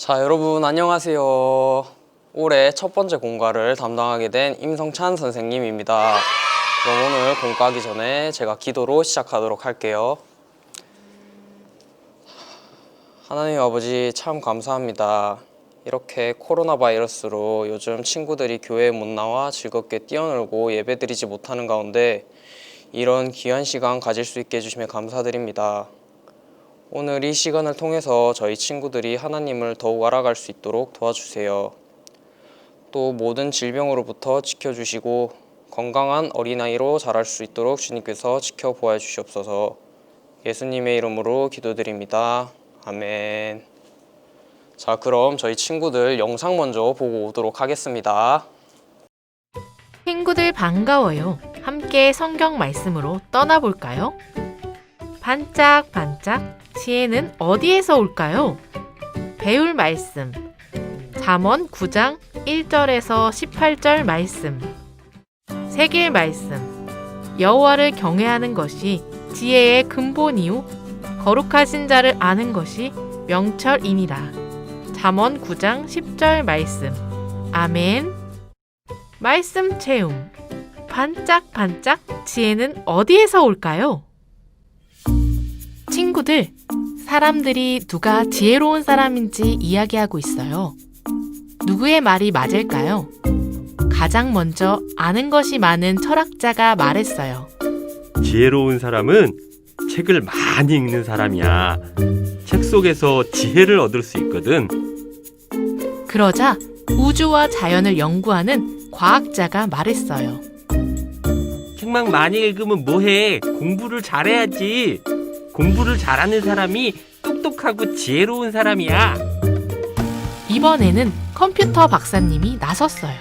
자, 여러분 안녕하세요. 올해 첫 번째 공과를 담당하게 된 임성찬 선생님입니다. 그럼 오늘 공과하기 전에 제가 기도로 시작하도록 할게요. 하나님 아버지 참 감사합니다. 이렇게 코로나 바이러스로 요즘 친구들이 교회에 못 나와 즐겁게 뛰어놀고 예배드리지 못하는 가운데 이런 귀한 시간 가질 수 있게 해주시면 감사드립니다. 오늘 이 시간을 통해서 저희 친구들이 하나님을 더욱 알아갈 수 있도록 도와주세요. 또 모든 질병으로부터 지켜주시고 건강한 어린아이로 자랄 수 있도록 주님께서 지켜보아 주시옵소서 예수님의 이름으로 기도드립니다. 아멘. 자, 그럼 저희 친구들 영상 먼저 보고 오도록 하겠습니다. 친구들 반가워요. 함께 성경 말씀으로 떠나볼까요? 반짝반짝 지혜는 어디에서 올까요? 배울 말씀. 잠언 9장 1절에서 18절 말씀. 세길 말씀. 여호와를 경외하는 것이 지혜의 근본이요 거룩하신 자를 아는 것이 명철이니라. 잠언 9장 10절 말씀. 아멘. 말씀 체험. 반짝반짝 지혜는 어디에서 올까요? 친구들, 사람들이 누가 지혜로운 사람인지 이야기하고 있어요. 누구의 말이 맞을까요? 가장 먼저 아는 것이 많은 철학자가 말했어요. 지혜로운 사람은 책을 많이 읽는 사람이야. 책 속에서 지혜를 얻을 수 있거든. 그러자 우주와 자연을 연구하는 과학자가 말했어요. 책만 많이 읽으면 뭐해? 공부를 잘해야지. 공부를 잘하는 사람이 똑똑하고 지혜로운 사람이야. 이번에는 컴퓨터 박사님이 나섰어요.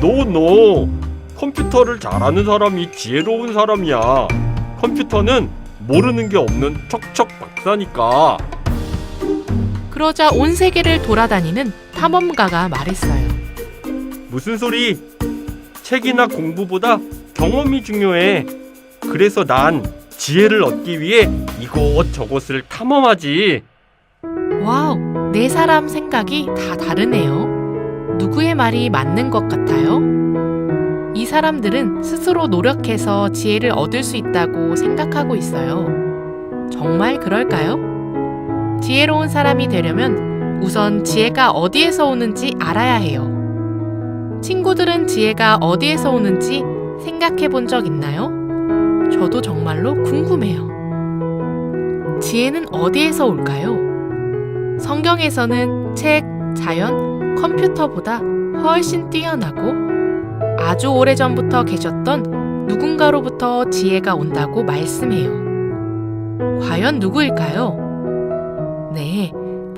너, 너. 컴퓨터를 잘하는 사람이 지혜로운 사람이야. 컴퓨터는 모르는 게 없는 척척 박사니까. 그러자 온 세계를 돌아다니는 탐험가가 말했어요. 무슨 소리? 책이나 공부보다 경험이 중요해. 그래서 난 지혜를 얻기 위해 이곳 저곳을 탐험하지. 와우, 네 사람 생각이 다 다르네요. 누구의 말이 맞는 것 같아요? 이 사람들은 스스로 노력해서 지혜를 얻을 수 있다고 생각하고 있어요. 정말 그럴까요? 지혜로운 사람이 되려면 우선 지혜가 어디에서 오는지 알아야 해요. 친구들은 지혜가 어디에서 오는지 생각해 본 적 있나요? 저도 정말로 궁금해요. 지혜는 어디에서 올까요? 성경에서는 책, 자연, 컴퓨터보다 훨씬 뛰어나고 아주 오래전부터 계셨던 누군가로부터 지혜가 온다고 말씀해요. 과연 누구일까요? 네,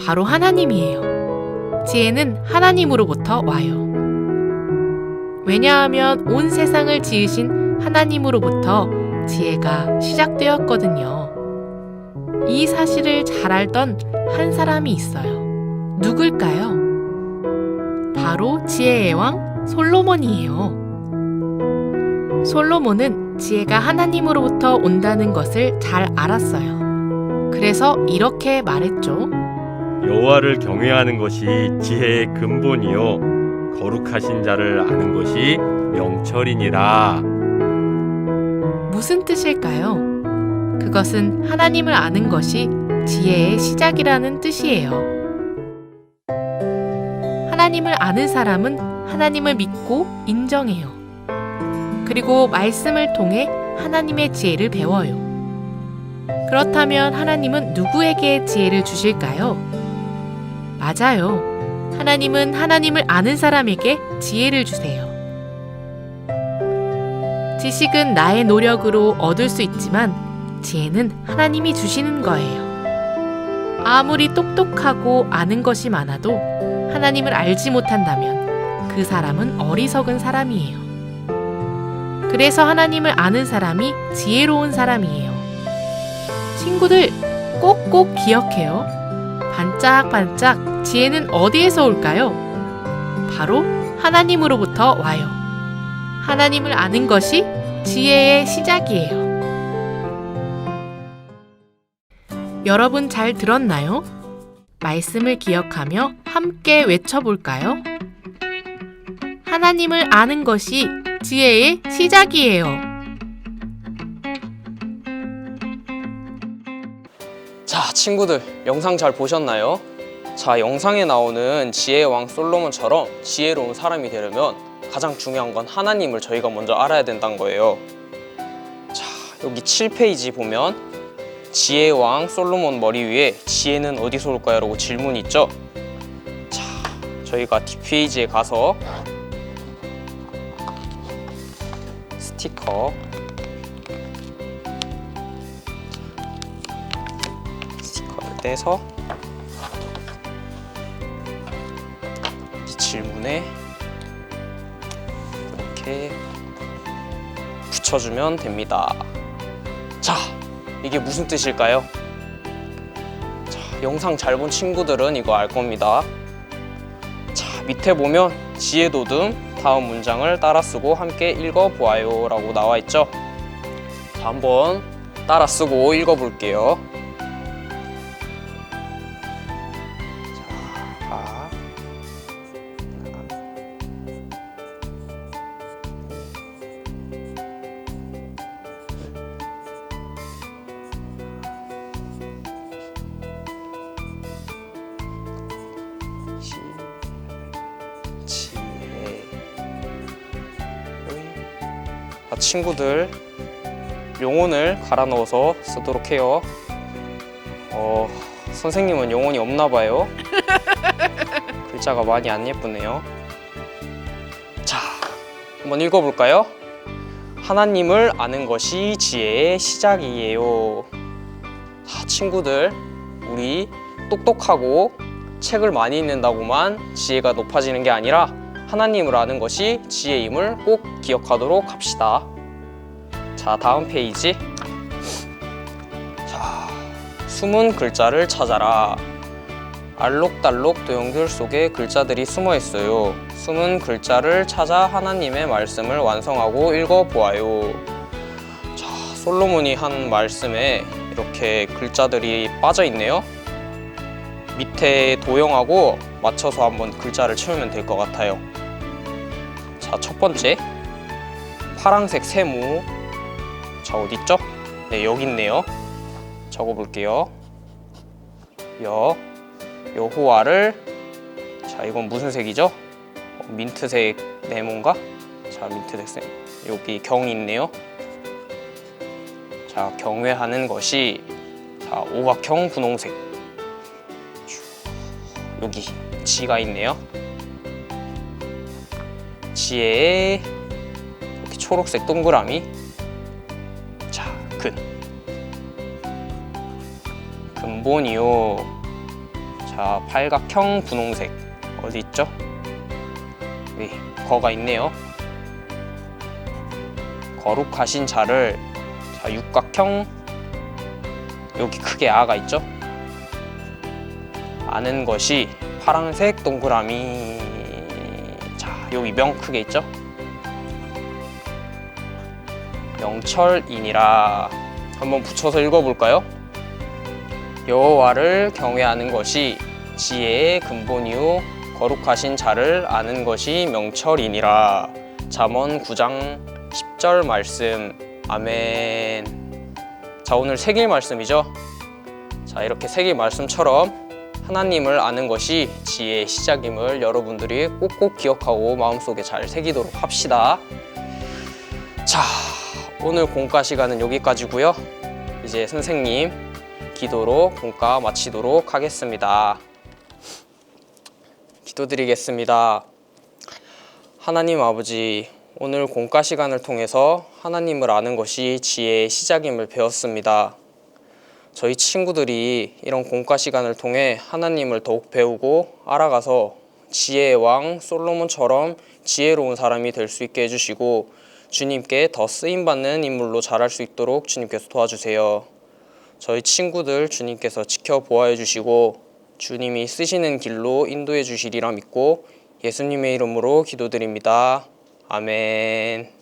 바로 하나님이에요. 지혜는 하나님으로부터 와요. 왜냐하면 온 세상을 지으신 하나님으로부터 지혜가 시작되었거든요. 이 사실을 잘 알던 한 사람이 있어요. 누굴까요? 바로 지혜의 왕 솔로몬이에요. 솔로몬은 지혜가 하나님으로부터 온다는 것을 잘 알았어요. 그래서 이렇게 말했죠. 여호와를 경외하는 것이 지혜의 근본이요 거룩하신 자를 아는 것이 명철이니라. 무슨 뜻일까요? 그것은 하나님을 아는 것이 지혜의 시작이라는 뜻이에요. 하나님을 아는 사람은 하나님을 믿고 인정해요. 그리고 말씀을 통해 하나님의 지혜를 배워요. 그렇다면 하나님은 누구에게 지혜를 주실까요? 맞아요. 하나님은 하나님을 아는 사람에게 지혜를 주세요. 지식은 나의 노력으로 얻을 수 있지만 지혜는 하나님이 주시는 거예요. 아무리 똑똑하고 아는 것이 많아도 하나님을 알지 못한다면 그 사람은 어리석은 사람이에요. 그래서 하나님을 아는 사람이 지혜로운 사람이에요. 친구들, 꼭꼭 기억해요. 반짝반짝 지혜는 어디에서 올까요? 바로 하나님으로부터 와요. 하나님을 아는 것이 지혜의 시작이에요. 여러분 잘 들었나요? 말씀을 기억하며 함께 외쳐볼까요? 하나님을 아는 것이 지혜의 시작이에요. 자, 친구들, 영상 잘 보셨나요? 자, 영상에 나오는 지혜의 왕 솔로몬처럼 지혜로운 사람이 되려면 가장 중요한 건 하나님을 저희가 먼저 알아야 된다는 거예요. 자, 여기 7페이지 보면 지혜의 왕 솔로몬 머리 위에 지혜는 어디서 올까요? 라고 질문이 있죠? 자, 저희가 뒷페이지에 가서 스티커 스티커를 떼서 이 질문에 이렇게 붙여주면 됩니다. 자, 이게 무슨 뜻일까요? 자, 영상 잘 본 친구들은 이거 알 겁니다. 자, 밑에 보면 지혜도듬 다음 문장을 따라 쓰고 함께 읽어보아요 라고 나와 있죠. 자, 한번 따라 쓰고 읽어볼게요. 친구들 용언을 갈아 넣어서 쓰도록 해요. 어, 선생님은 용언이 없나 봐요. 글자가 많이 안 예쁘네요. 자, 한번 읽어볼까요? 하나님을 아는 것이 지혜의 시작이에요. 자, 친구들, 우리 똑똑하고 책을 많이 읽는다고만 지혜가 높아지는 게 아니라 하나님을 아는 것이 지혜임을 꼭 기억하도록 합시다. 자, 다음 페이지. 자, 숨은 글자를 찾아라. 알록달록 도형들 속에 글자들이 숨어 있어요. 숨은 글자를 찾아 하나님의 말씀을 완성하고 읽어 보아요. 자, 솔로몬이 한 말씀에 이렇게 글자들이 빠져 있네요. 밑에 도형하고 맞춰서 한번 글자를 채우면 될 것 같아요. 자, 첫 번째. 파랑색 세모. 자, 어디 있죠? 네, 여기 있네요. 적어 볼게요. 여. 여호와를 자, 이건 무슨 색이죠? 어, 민트색 네모인가? 자, 민트색 색. 여기 경이 있네요. 자, 경외하는 것이 자, 오각형 분홍색. 여기 지가 있네요. 지에 이렇게 초록색 동그라미. 자, 근. 근본이요. 자, 팔각형 분홍색. 어디 있죠? 네, 거가 있네요. 거룩하신 자를 자, 육각형 여기 크게 아가 있죠? 아는 것이 파란색 동그라미 자 여기 명 크게 있죠? 명철이니라 한번 붙여서 읽어볼까요? 여호와를 경외하는 것이 지혜의 근본이요 거룩하신 자를 아는 것이 명철이니라. 잠언 9장 10절 말씀. 아멘. 자 오늘 세길 말씀이죠? 자 이렇게 세길 말씀처럼 하나님을 아는 것이 지혜의 시작임을 여러분들이 꼭꼭 기억하고 마음속에 잘 새기도록 합시다. 자, 오늘 공과 시간은 여기까지고요. 이제 선생님 기도로 공과 마치도록 하겠습니다. 기도드리겠습니다. 하나님 아버지, 오늘 공과 시간을 통해서 하나님을 아는 것이 지혜의 시작임을 배웠습니다. 저희 친구들이 이런 공과 시간을 통해 하나님을 더욱 배우고 알아가서 지혜의 왕 솔로몬처럼 지혜로운 사람이 될 수 있게 해주시고 주님께 더 쓰임 받는 인물로 자랄 수 있도록 주님께서 도와주세요. 저희 친구들 주님께서 지켜보아해 주시고 주님이 쓰시는 길로 인도해 주시리라 믿고 예수님의 이름으로 기도드립니다. 아멘.